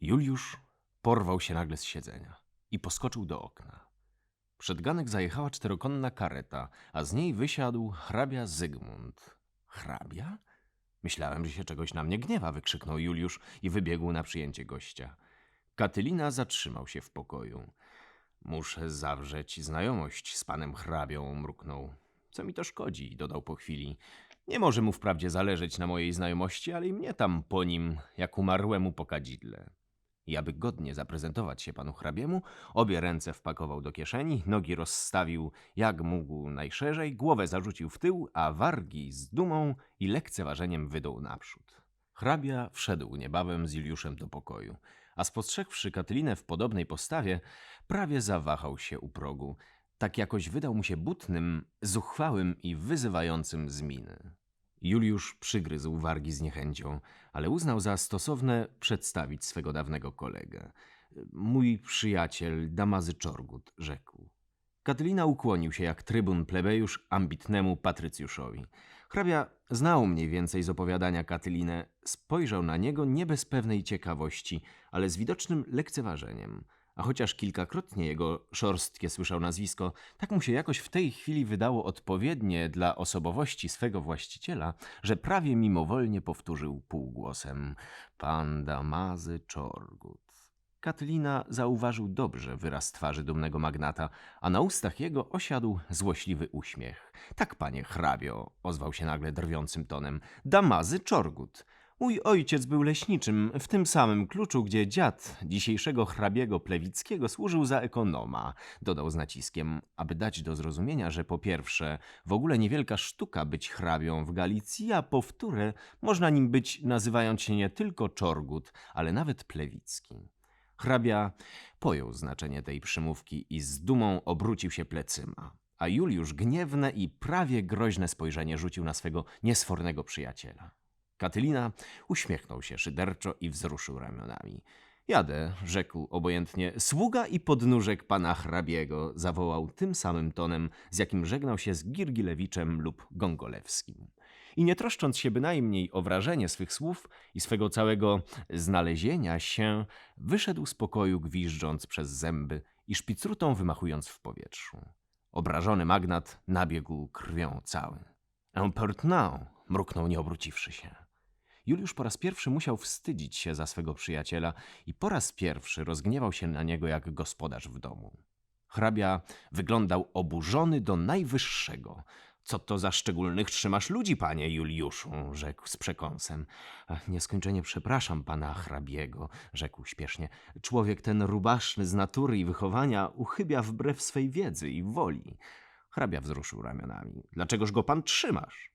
Juliusz porwał się nagle z siedzenia i poskoczył do okna. Przed ganek zajechała czterokonna kareta, a z niej wysiadł hrabia Zygmunt. Hrabia? Myślałem, że się czegoś na mnie gniewa, wykrzyknął Juliusz i wybiegł na przyjęcie gościa. Katylina zatrzymał się w pokoju. Muszę zawrzeć znajomość z panem hrabią, mruknął. Co mi to szkodzi, dodał po chwili. Nie może mu wprawdzie zależeć na mojej znajomości, ale i mnie tam po nim, jak umarłemu po kadzidle. I aby godnie zaprezentować się panu hrabiemu, obie ręce wpakował do kieszeni, nogi rozstawił jak mógł najszerzej, głowę zarzucił w tył, a wargi z dumą i lekceważeniem wydął naprzód. Hrabia wszedł niebawem z Juliuszem do pokoju, a spostrzegłszy Katylinę w podobnej postawie, prawie zawahał się u progu. Tak jakoś wydał mu się butnym, zuchwałym i wyzywającym z miny. Juliusz przygryzł wargi z niechęcią, ale uznał za stosowne przedstawić swego dawnego kolegę. Mój przyjaciel Damazy Czorgut, rzekł. Katylina ukłonił się jak trybun plebejusz ambitnemu patrycjuszowi. Hrabia znał mniej więcej z opowiadania Katylinę, spojrzał na niego nie bez pewnej ciekawości, ale z widocznym lekceważeniem. A chociaż kilkakrotnie jego szorstkie słyszał nazwisko, tak mu się jakoś w tej chwili wydało odpowiednie dla osobowości swego właściciela, że prawie mimowolnie powtórzył półgłosem Pan Damazy Czorgut. Katylina zauważył dobrze wyraz twarzy dumnego magnata, a na ustach jego osiadł złośliwy uśmiech. Tak, panie hrabio, ozwał się nagle drwiącym tonem, Damazy Czorgut. Mój ojciec był leśniczym w tym samym kluczu, gdzie dziad dzisiejszego hrabiego Plewickiego służył za ekonoma. Dodał z naciskiem, aby dać do zrozumienia, że po pierwsze, w ogóle niewielka sztuka być hrabią w Galicji, a po wtóre, można nim być nazywając się nie tylko Czorgut, ale nawet Plewicki. Hrabia pojął znaczenie tej przymówki i z dumą obrócił się plecyma. A Juliusz gniewne i prawie groźne spojrzenie rzucił na swego niesfornego przyjaciela. Katylina uśmiechnął się szyderczo i wzruszył ramionami. Jadę, rzekł obojętnie, sługa i podnóżek pana hrabiego, zawołał tym samym tonem, z jakim żegnał się z Girgilewiczem lub Gongolewskim. I nie troszcząc się bynajmniej o wrażenie swych słów i swego całego znalezienia się, wyszedł z pokoju gwiżdżąc przez zęby i szpicrutą wymachując w powietrzu. Obrażony magnat nabiegł krwią cały. Impertinent, mruknął nie obróciwszy się. Juliusz po raz pierwszy musiał wstydzić się za swego przyjaciela i po raz pierwszy rozgniewał się na niego jak gospodarz w domu. Hrabia wyglądał oburzony do najwyższego. Co to za szczególnych trzymasz ludzi, panie Juliuszu? rzekł z przekąsem. "Ach, Nieskończenie przepraszam pana hrabiego, rzekł śpiesznie. Człowiek ten rubaszny z natury i wychowania uchybia wbrew swej wiedzy i woli. Hrabia wzruszył ramionami. Dlaczegoż go pan trzymasz?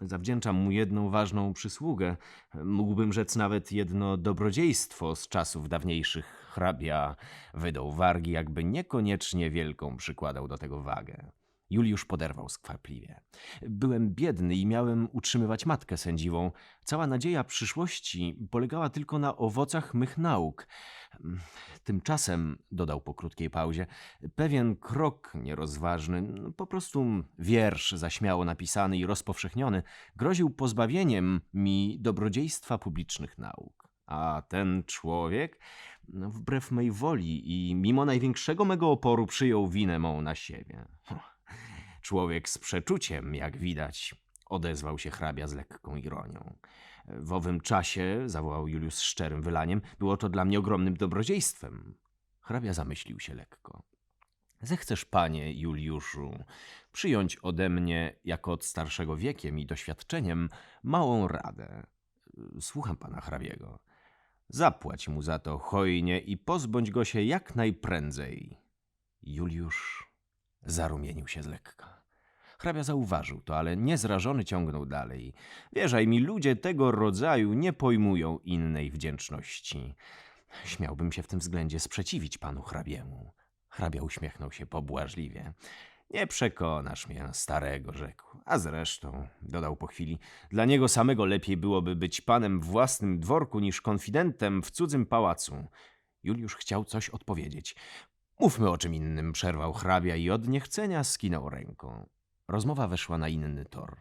Zawdzięczam mu jedną ważną przysługę. Mógłbym rzec nawet jedno dobrodziejstwo z czasów dawniejszych. Hrabia wydał wargi, jakby niekoniecznie wielką przykładał do tego wagę. Juliusz poderwał skwapliwie. Byłem biedny i miałem utrzymywać matkę sędziwą. Cała nadzieja przyszłości polegała tylko na owocach mych nauk. Tymczasem, dodał po krótkiej pauzie, pewien krok nierozważny, po prostu wiersz zaśmiało napisany i rozpowszechniony, groził pozbawieniem mi dobrodziejstwa publicznych nauk. A ten człowiek, wbrew mej woli i mimo największego mego oporu, przyjął winę mą na siebie. Człowiek z przeczuciem, jak widać, odezwał się hrabia z lekką ironią. W owym czasie, zawołał Juliusz z szczerym wylaniem, było to dla mnie ogromnym dobrodziejstwem. Hrabia zamyślił się lekko. Zechcesz, panie Juliuszu, przyjąć ode mnie, jako od starszego wiekiem i doświadczeniem, małą radę. Słucham pana hrabiego. Zapłać mu za to hojnie i pozbądź go się jak najprędzej. Juliusz zarumienił się z lekka. Hrabia zauważył to, ale niezrażony ciągnął dalej. Wierzaj mi, ludzie tego rodzaju nie pojmują innej wdzięczności. Śmiałbym się w tym względzie sprzeciwić panu hrabiemu. Hrabia uśmiechnął się pobłażliwie. Nie przekonasz mnie, starego, rzekł. A zresztą, dodał po chwili, dla niego samego lepiej byłoby być panem w własnym dworku niż konfidentem w cudzym pałacu. Juliusz chciał coś odpowiedzieć. Mówmy o czym innym, przerwał hrabia i od niechcenia skinął ręką. Rozmowa weszła na inny tor.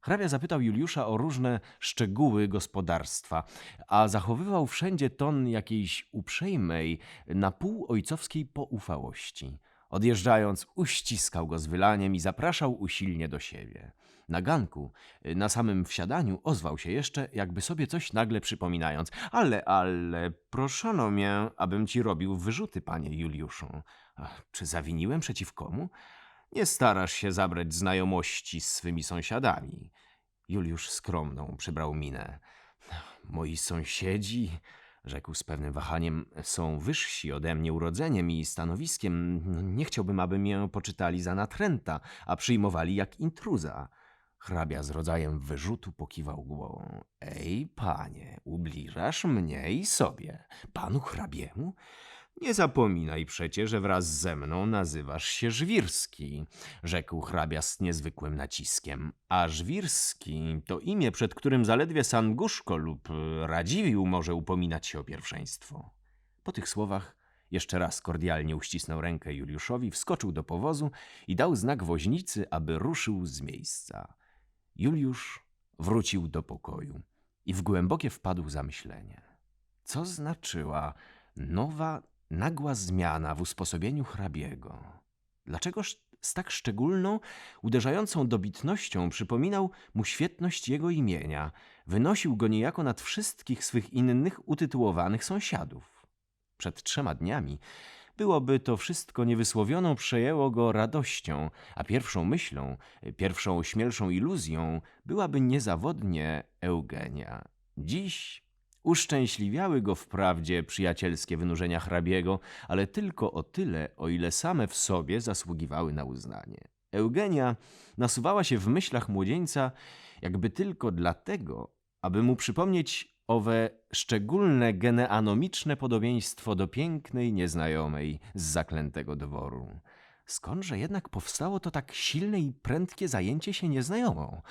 Hrabia zapytał Juliusza o różne szczegóły gospodarstwa, a zachowywał wszędzie ton jakiejś uprzejmej, na pół ojcowskiej poufałości. Odjeżdżając, uściskał go z wylaniem i zapraszał usilnie do siebie. Na ganku, na samym wsiadaniu, ozwał się jeszcze, jakby sobie coś nagle przypominając. Ale, ale, proszono mnie, abym ci robił wyrzuty, panie Juliuszu. Ach, Czy zawiniłem przeciw komu? Nie starasz się zabrać znajomości z swymi sąsiadami. Juliusz skromną przybrał minę. Moi sąsiedzi, rzekł z pewnym wahaniem, są wyżsi ode mnie urodzeniem i stanowiskiem. Nie chciałbym, aby mnie poczytali za natręta, a przyjmowali jak intruza. Hrabia z rodzajem wyrzutu pokiwał głową. Ej, panie, ubliżasz mnie i sobie. Panu hrabiemu? Nie zapominaj przecie, że wraz ze mną nazywasz się Żwirski, rzekł hrabia z niezwykłym naciskiem. A Żwirski to imię, przed którym zaledwie Sanguszko lub Radziwiłł może upominać się o pierwszeństwo. Po tych słowach jeszcze raz kordialnie uścisnął rękę Juliuszowi, wskoczył do powozu i dał znak woźnicy, aby ruszył z miejsca. Juliusz wrócił do pokoju i w głębokie wpadł zamyślenie. Co znaczyła nowa, nagła zmiana w usposobieniu hrabiego? Dlaczegoż z tak szczególną, uderzającą dobitnością przypominał mu świetność jego imienia, wynosił go niejako nad wszystkich swych innych utytułowanych sąsiadów? Przed trzema dniami byłoby to wszystko niewysłowioną przejęło go radością, a pierwszą myślą, pierwszą śmielszą iluzją byłaby niezawodnie Eugenia. Dziś uszczęśliwiały go wprawdzie przyjacielskie wynurzenia hrabiego, ale tylko o tyle, o ile same w sobie zasługiwały na uznanie. Eugenia nasuwała się w myślach młodzieńca jakby tylko dlatego, aby mu przypomnieć owe szczególne geneanomiczne podobieństwo do pięknej nieznajomej z zaklętego dworu. Skądże jednak powstało to tak silne i prędkie zajęcie się nieznajomą?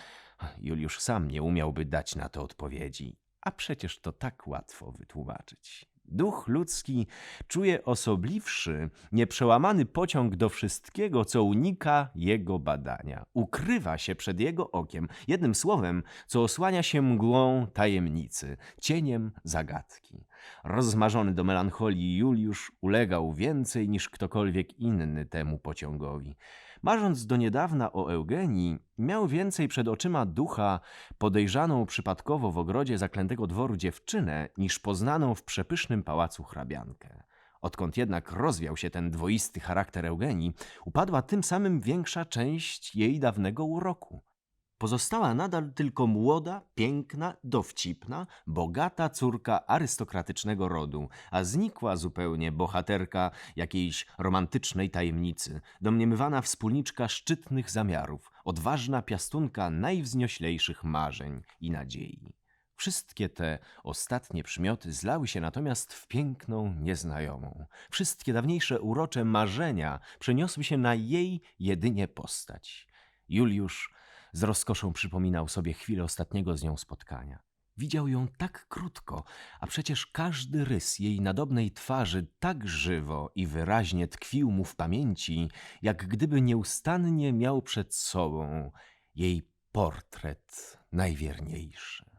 Juliusz sam nie umiałby dać na to odpowiedzi, a przecież to tak łatwo wytłumaczyć. Duch ludzki czuje osobliwszy, nieprzełamany pociąg do wszystkiego, co unika jego badania. Ukrywa się przed jego okiem, jednym słowem, co osłania się mgłą tajemnicy, cieniem zagadki. Rozmarzony do melancholii Juliusz ulegał więcej niż ktokolwiek inny temu pociągowi. Marząc do niedawna o Eugenii, miał więcej przed oczyma ducha podejrzaną przypadkowo w ogrodzie zaklętego dworu dziewczynę, niż poznaną w przepysznym pałacu hrabiankę. Odkąd jednak rozwiał się ten dwoisty charakter Eugenii, upadła tym samym większa część jej dawnego uroku. Pozostała nadal tylko młoda, piękna, dowcipna, bogata córka arystokratycznego rodu, a znikła zupełnie bohaterka jakiejś romantycznej tajemnicy, domniemywana wspólniczka szczytnych zamiarów, odważna piastunka najwznioślejszych marzeń i nadziei. Wszystkie te ostatnie przymioty zlały się natomiast w piękną nieznajomą. Wszystkie dawniejsze urocze marzenia przeniosły się na jej jedynie postać. Juliusz z rozkoszą przypominał sobie chwilę ostatniego z nią spotkania. Widział ją tak krótko, a przecież każdy rys jej nadobnej twarzy tak żywo i wyraźnie tkwił mu w pamięci, jak gdyby nieustannie miał przed sobą jej portret najwierniejszy.